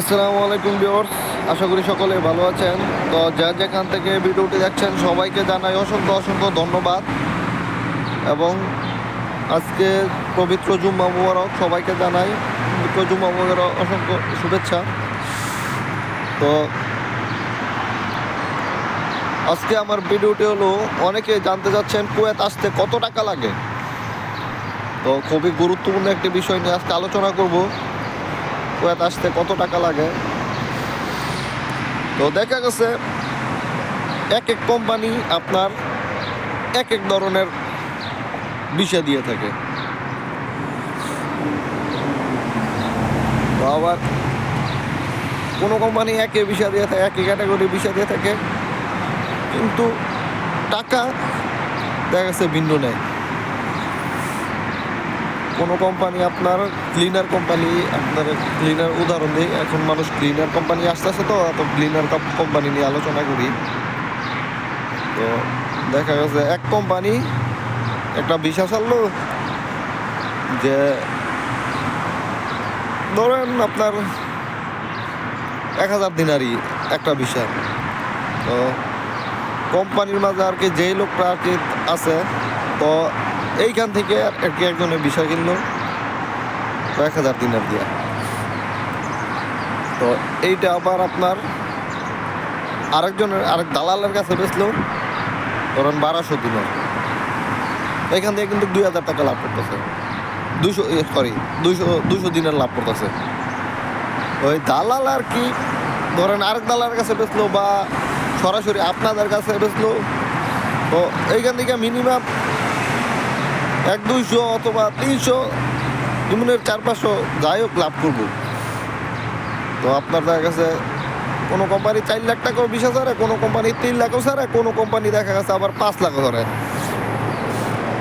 আসসালামু আলাইকুম ভিউয়ার্স, আশা করি সকলে ভালো আছেন। তো যা যেখান থেকে ভিডিওটি দেখছেন, সবাইকে জানাই অসংখ্য অসংখ্য ধন্যবাদ। এবং আজকে পবিত্র জুম্মা মুবারক সবাইকে জানাই, পবিত্র জুম্মা মুবারক অসংখ্য শুভেচ্ছা। তো আজকে আমার ভিডিওটি হলো, অনেকে জানতে চাচ্ছেন, কুয়েত আসতে কত টাকা লাগে? তো খুবই গুরুত্বপূর্ণ একটি বিষয় নিয়ে আজকে আলোচনা করব। কুয়েত আসতে কত টাকা লাগে? তো দেখা গেছে এক এক কোম্পানি আপনার এক এক ধরনের বিষয় দিয়ে থাকে। আবার কোনো কোম্পানি একই বিষয় দিয়ে থাকে একই ক্যাটাগরি বিষয় দিয়ে থাকে, কিন্তু টাকা দেখা গেছে ভিন্ন নেয়। কোনো কোম্পানি আপনার ক্লিনার কোম্পানি আপনার ক্লিনার উদাহরণ দিই, এখন মানুষ ক্লিনার কোম্পানি আসতেছে তো তো ক্লিনার কোম্পানি নিয়ে আলোচনা করি। তো দেখা গেছে এক কোম্পানি একটা বিষয় ছাড়লো যে, ধরেন আপনার এক হাজার দিনারই একটা বিষয়। তো কোম্পানির মাঝে আর কি যেই লোকটা আর কি আছে, তো এইখান থেকে আর একজনের বিষয় কিনলো এক হাজার দিনের দিয়ে। তো এইটা আবার আপনার আরেকজনের, আরেক দালালের কাছে বেচলো, ধরেন বারোশো দিনের। এখান থেকে কিন্তু দুই হাজার টাকা লাভ করতেছে। দুশো সরি দুশো দুশো দিনের লাভ করতেছে। ওই দালাল আর কি, ধরেন আরেক দালালের কাছে বেচলো বা সরাসরি আপনাদের কাছে বেচলো, তো এইখান থেকে মিনিমাম এক দুইশো অথবা তিনশো দুমনের চার পাঁচশো যাই হোক লাভ করব। তো আপনার গেছে, কোনো কোম্পানি চার লাখ টাকাও বিশ হাজারে, কোনো কোম্পানি তিন লাখও ছাড়ে, কোনো কোম্পানি দেখা গেছে আবার পাঁচ লাখও ধরে।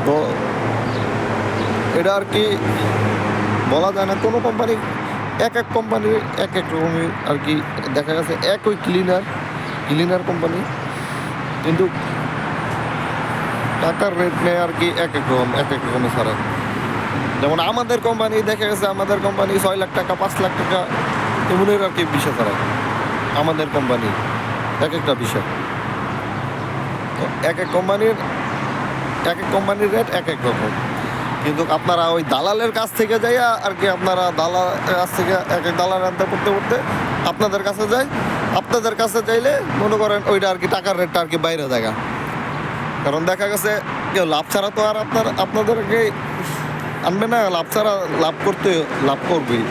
তো এটা আর কি বলা যায় না, কোনো কোম্পানি এক এক কোম্পানির এক এক রকমের আর কি দেখা গেছে, একই ক্লিনার ক্লিনার কোম্পানি কিন্তু টাকার রেট নেয় আর কি এক এক রকম, এক এক রকমের ছাড়ে। যেমন আমাদের কোম্পানি দেখা গেছে আমাদের কোম্পানি ছয় লাখ টাকা, পাঁচ লাখ টাকা এমনের আর কি বিষয় ছাড়ায় আমাদের কোম্পানি এক একটা বিষয়। এক এক কোম্পানির এক এক কোম্পানির রেট এক এক রকম। কিন্তু আপনারা ওই দালালের কাছ থেকে যাইয়া আর কি আপনারা দালালের কাছ থেকে এক এক দালাল আনতে পড়তে পড়তে আপনাদের কাছে যাই। আপনাদের কাছে চাইলে মনে করেন ওইটা আর কি টাকার রেটটা আর কি বাইরে দেখা কারণ দেখা গেছে, কেউ লাভ ছাড়া তো আর আপনার, আপনাদেরকে আনবে না, লাভ ছাড়া লাভ করতে, লাভ করবেই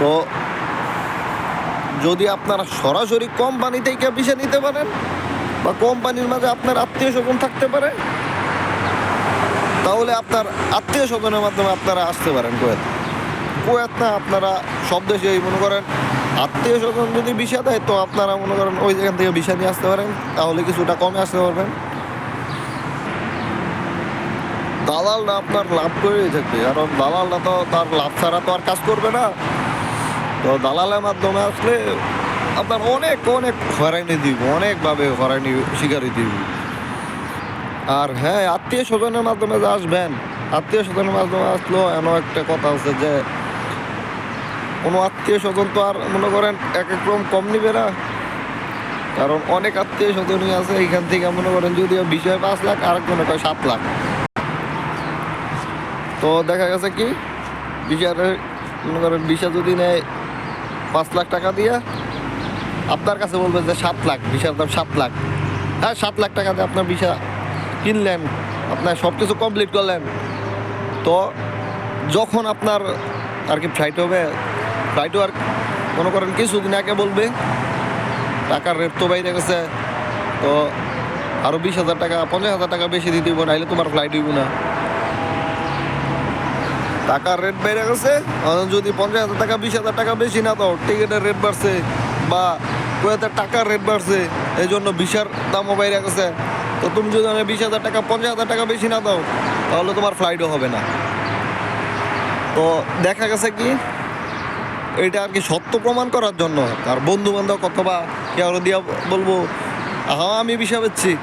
তো যদি আপনারা সরাসরি কোম্পানি থেকে বিষয় নিতে পারেন, বা কোম্পানির মাঝে আপনার আত্মীয় স্বজন থাকতে পারে, তাহলে আপনার আত্মীয় স্বজনের মাধ্যমে আপনারা আসতে পারেন কুয়েত। কুয়েত না, আপনারা সব দেশেই মনে করেন আত্মীয় স্বজন যদি বিষয় দেয়, তো আপনারা মনে করেন ওই জায়গা থেকে বিষয় নিয়ে আসতে পারেন, তাহলে কিছুটা কমে আসতে পারবেন। দালালরা আপনার লাভ করেই থাকবে, কারণ দালালরা তো তার লাভ ছাড়া তো আর কাজ করবে না। তো দালালের মাধ্যমে আসলে আপনার অনেক অনেক হয়রানি দিব, অনেকভাবে হয়রানি শিকারি দিব। আর হ্যাঁ আত্মীয় স্বজনের মাধ্যমে যে আসবেন, আত্মীয় স্বজনের মাধ্যমে আসলেও এমন একটা কথা আছে যে কোনো আত্মীয় স্বজন তো আর মনে করেন এক এক রকম কম নিবে না। কারণ অনেক আত্মীয় স্বজনই আছে এখান থেকে মনে করেন যদিও বিষয় পাঁচ লাখ, আরেকজনে কয় সাত লাখ। তো দেখা গেছে কি, বিষয়ের, মনে করেন বিষয় যদি নেয় পাঁচ লাখ টাকা দিয়ে, আপনার কাছে বলবে যে সাত লাখ, বিষয়ের দাম সাত লাখ। হ্যাঁ সাত লাখ টাকা দিয়ে আপনার বিষয় কিনলেন, আপনার সব কিছু কমপ্লিট করলেন। তো যখন আপনার আর কি ফ্লাইট হবে ফ্লাইটও আর মনে করেন কিছুদিন আগে বলবে। টাকার রেট তো বাইরে গেছে। তো আরও বিশ হাজার টাকা, পঞ্চাশ হাজার টাকা বেশি দিতে হইব নাহলে তোমার ফ্লাইট হইব না। টাকার রেট বেড়ে গেছে যদি পঞ্চাশ হাজার টাকা, বিশ হাজার টাকা বেশি না দাও, টিকিটের রেট বাড়ছে বা কুয়েতের টাকার রেট বাড়ছে এই জন্য বিশার দামও বাইরে গেছে। তো তুমি যদি মানে বিশ হাজার টাকা, পঞ্চাশ হাজার টাকা বেশি না দাও, তাহলে তোমার ফ্লাইটও হবে না। তো দেখা গেছে কি? এটা আর কি সত্য প্রমাণ করার জন্য? আর বন্ধু বান্ধব অথবা কেউ দিয়া বলব? হ্যাঁ আমি বিষয় পাচ্ছি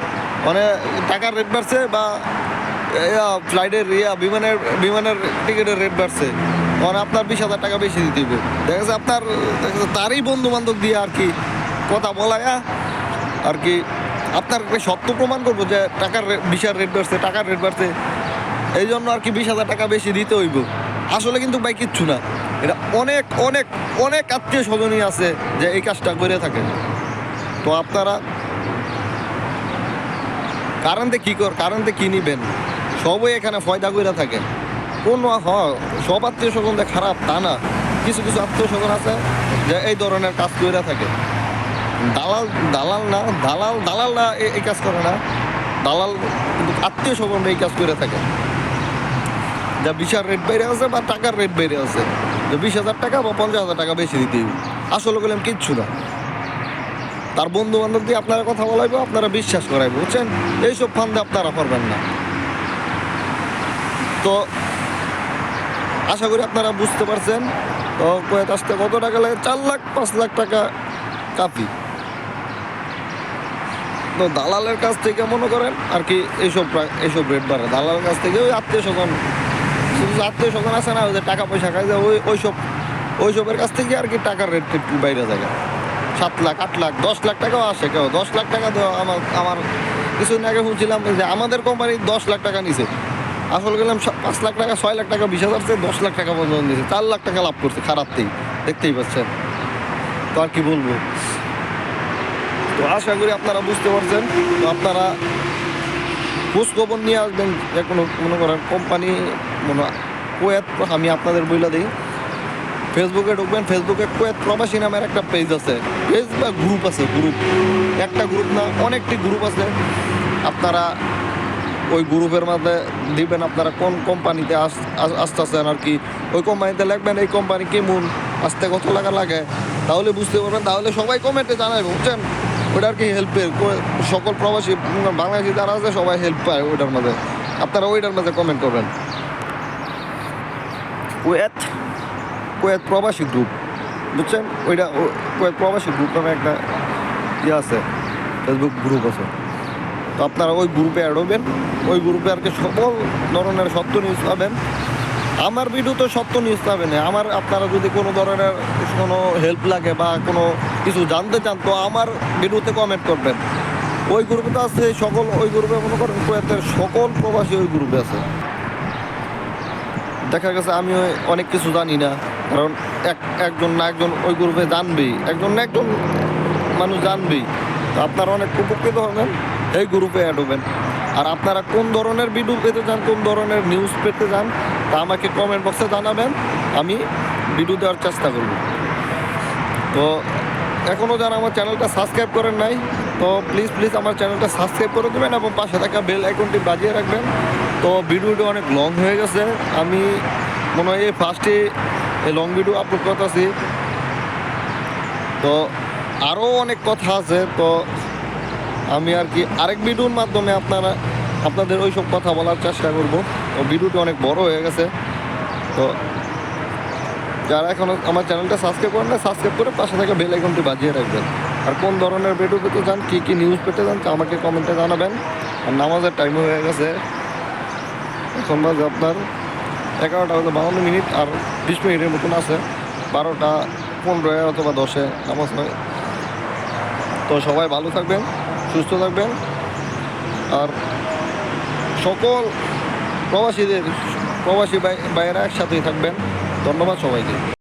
মানে টাকার রেট বাড়ছে বা ফ্লাইটের ইয়া, বিমানের বিমানের টিকিটের রেট বাড়ছে। মানে আপনার বিশ হাজার টাকা বেশি দিতে হবে দেখা যাচ্ছে আপনার তারই বন্ধু বান্ধব দিয়ে আর কি কথা বলায়া আর কি আপনার সত্য প্রমাণ করব যে টাকার রে- বিশাল রেট বাড়ছে, টাকার রেট বাড়ছে। এই জন্য আর কি বিশ হাজার টাকা বেশি দিতে হইব। আসলে কিন্তু ভাই কিচ্ছু না। এটা অনেক অনেক অনেক আত্মীয় স্বজনই আছে যে এই কাজটা করে থাকে। তো আপনারা কারেন্টে কী কর, কারেন্টে কী নিবেন? সবই এখানে ফয়দা করে থাকে। কোন হ, সব আত্মীয় স্বজন খারাপ তা না। কিছু কিছু আত্মীয় স্বজন আছে যে এই ধরনের কাজ করে থাকে। দালাল দালাল না, দালাল দালাল না এই কাজ করে না। দালাল কিন্তু আত্মীয় স্বজন এই কাজ করে থাকে। যা বিশাল রেট বেড়ে আছে বা টাকার রেট বেড়ে আছে। যে বিশ হাজার টাকা বা পঞ্চাশ হাজার টাকা বেশি দিতে। আসলে বললাম কিচ্ছু না। তার বন্ধু বান্ধব দিয়ে আপনারা কথা বলাইবো, আপনারা বিশ্বাস করাইবো, বুঝছেন? এইসব ফান্দে আপনারা পারবেন না। তো আশা করি আপনারা বুঝতে পারছেন। তো কয়েক আসতে কত টাকা লাগে? চার লাখ, পাঁচ লাখ টাকা কাপি তো দালালের কাছ থেকে মনে করেন, আর কি এইসব এইসব রেট বাড়ে। দালালের কাছ থেকে ওই আত্মীয় স্বজন আত্মীয় স্বজন আছে না ওদের টাকা পয়সা খায়, যে ওই ওইসব, ওইসবের কাছ থেকে আর কি টাকার রেট একটু বাইরে থাকে সাত লাখ, আট লাখ, দশ লাখ টাকাও আসে কেউ। দশ লাখ টাকা তো আমার আমার কিছুদিন আগে শুনছিলাম যে আমাদের কোম্পানি দশ লাখ টাকা নিছে। আসল গেলাম পাঁচ লাখ টাকা, ছয় লাখ টাকা, বিশ হাজার থেকে দশ লাখ টাকা পর্যন্ত নিয়েছে চার লাখ টাকা লাভ করছে খারাপতেই দেখতেই পাচ্ছেন। তো আর কি বলব? তো আশা করি আপনারা বুঝতে পারছেন। তো আপনারা খোঁজ খবর নিয়ে আসবেন যে কোনো, মনে করেন কোম্পানি মনে কোয়েত, আমি আপনাদের বইলা দিই। ফেসবুকে ঢুকবেন ফেসবুকে কোয়েত প্রবাসী নামের একটা পেজ আছে। পেজ বা গ্রুপ আছে গ্রুপ একটা গ্রুপ না, অনেকটি গ্রুপ আছে। আপনারা ওই গ্রুপের মধ্যে দিবেন, আপনারা কোন কোম্পানিতে আস, আস- আসতেছেন আর কি। ওই কোম্পানিতে লিখবেন, এই কোম্পানি কেমন? আসতে কত টাকা লাগে? তাহলে বুঝতে পারবেন। তাহলে সবাই কমেন্টে জানাবে বুঝছেন? ওটা আর কি হেল্পের সকল প্রবাসী বাংলাদেশি যারা আছে সবাই হেল্প পায় ওইটার মধ্যে আপনারা ওইটার মধ্যে কমেন্ট করবেন। কুয়েত? কুয়েত প্রবাসী গ্রুপ বুঝছেন? ওইটা কুয়েত প্রবাসী গ্রুপ নামে একটা ইয়ে আছে ফেসবুক গ্রুপ আছে। তো আপনারা ওই গ্রুপে অ্যাড হবেন। ওই গ্রুপে আর কি সকল ধরনের সত্য নিউজ পাবেন। আমার ভিডিও তো সত্য নিউজ পাবেন। না। আমার আপনারা যদি কোনো ধরনের কোনো হেল্প লাগে বা কোনো কিছু জানতে চান, তো আমার ভিডিওতে কমেন্ট করবেন। ওই গ্রুপে আছে, সকল ওই গ্রুপে মনে করেন কুয়েতের সকল প্রবাসী ওই গ্রুপে আছে। দেখা গেছে আমি অনেক কিছু জানি না, কারণ এক, একজন না একজন ওই গ্রুপে জানবেই। একজন না একজন মানুষ জানবেই। তো আপনারা অনেক উপকৃত হবেন, এই গ্রুপে অ্যাড হবেন। আর আপনারা কোন ধরনের ভিডিও পেতে চান, কোন ধরনের নিউজ পেতে চান, তা আমাকে কমেন্ট বক্সে জানাবেন, আমি ভিডিও দেওয়ার চেষ্টা করব। তো এখনও যারা আমার চ্যানেলটা সাবস্ক্রাইব করেন নাই, তো প্লিজ প্লিজ আমার চ্যানেলটা সাবস্ক্রাইব করে দেবেন এবং পাশে থাকা বেল আইকনটি বাজিয়ে রাখবেন। তো ভিডিওটি অনেক লং হয়ে গেছে। আমি মনে হয় এই ফার্স্টে এই লং ভিডিও আপলোড করতেছি। তো আরও অনেক কথা আছে, তো আমি আর কি আরেক ভিডিওর মাধ্যমে আপনারা, আপনাদের ওই সব কথা বলার চেষ্টা করব। তো ভিডিওটি অনেক বড় হয়ে গেছে। তো যারা এখনও আমার চ্যানেলটা সাবস্ক্রাইব করেন না সাবস্ক্রাইব করে পাশে থেকে বেল আইকনটি বাজিয়ে রাখবেন। আর কোন ধরনের ভিডিও পেতে চান, কী কী নিউজ পেতে চান, আমাকে কমেন্টে জানাবেন। আর নামাজের টাইম হয়ে গেছে। এখন বাজে আপনার এগারোটা বাজে বাউন্ন মিনিট আর বিশ মিনিটের মতন আছে। বারোটা পনেরো অথবা দশে নামাজ হয়। তো সবাই ভালো থাকবেন, সুস্থ থাকবেন। আর সকল প্রবাসীদের, প্রবাসী ভাইয়েরা একসাথেই থাকবেন। ধন্যবাদ সবাইকে।